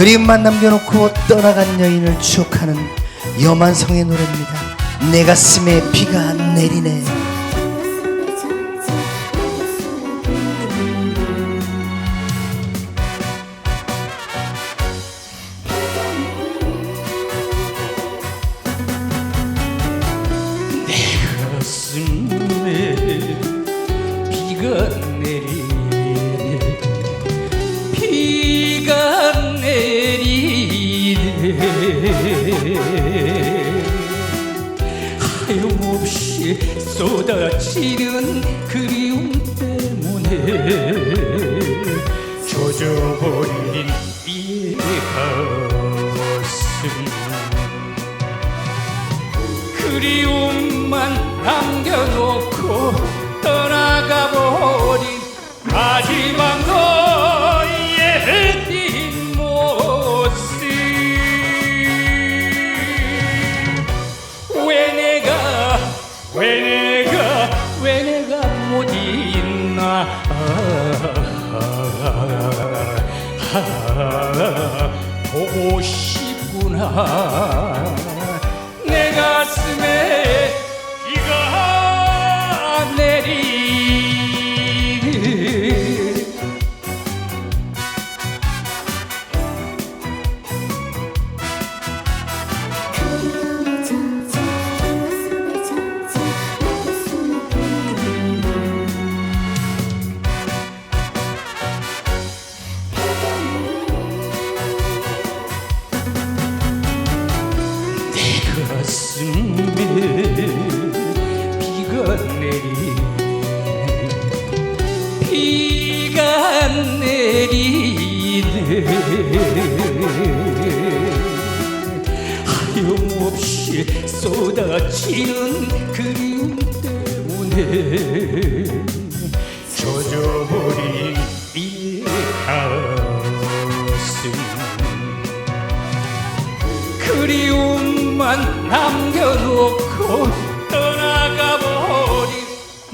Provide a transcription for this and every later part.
그림만 남겨놓고 떠나간 여인을 추억하는 여만성의 노래입니다. 내 가슴에 비가 내리네. 가슴에 비가 없이 쏟아지는 그리움 때문에 젖어버린 이 가슴. 그리움만 남겨놓고 떠나가버린 왜 내가 왜 내가 못 있나? 보고 싶구나. 내 가슴에 내리네 비가 내리네. 하염없이 쏟아지는 그리움 때문에 젖어버린 이 가슴. 그리움만 남겨놓고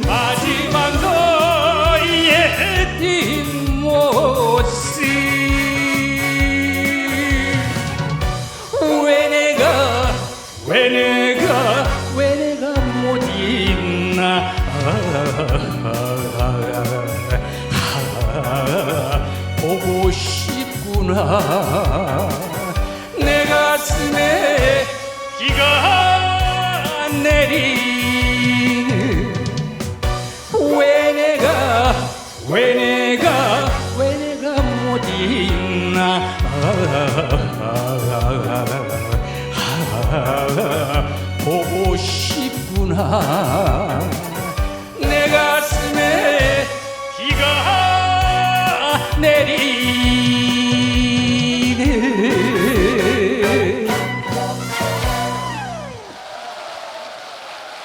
마지막 너의 뒷모습. 왜 내가 왜 내가 왜 내가 못 있나? 보고 싶구나. 내 가슴에 비가 내리 내가 왜 내가 못 있나? 보고 싶구나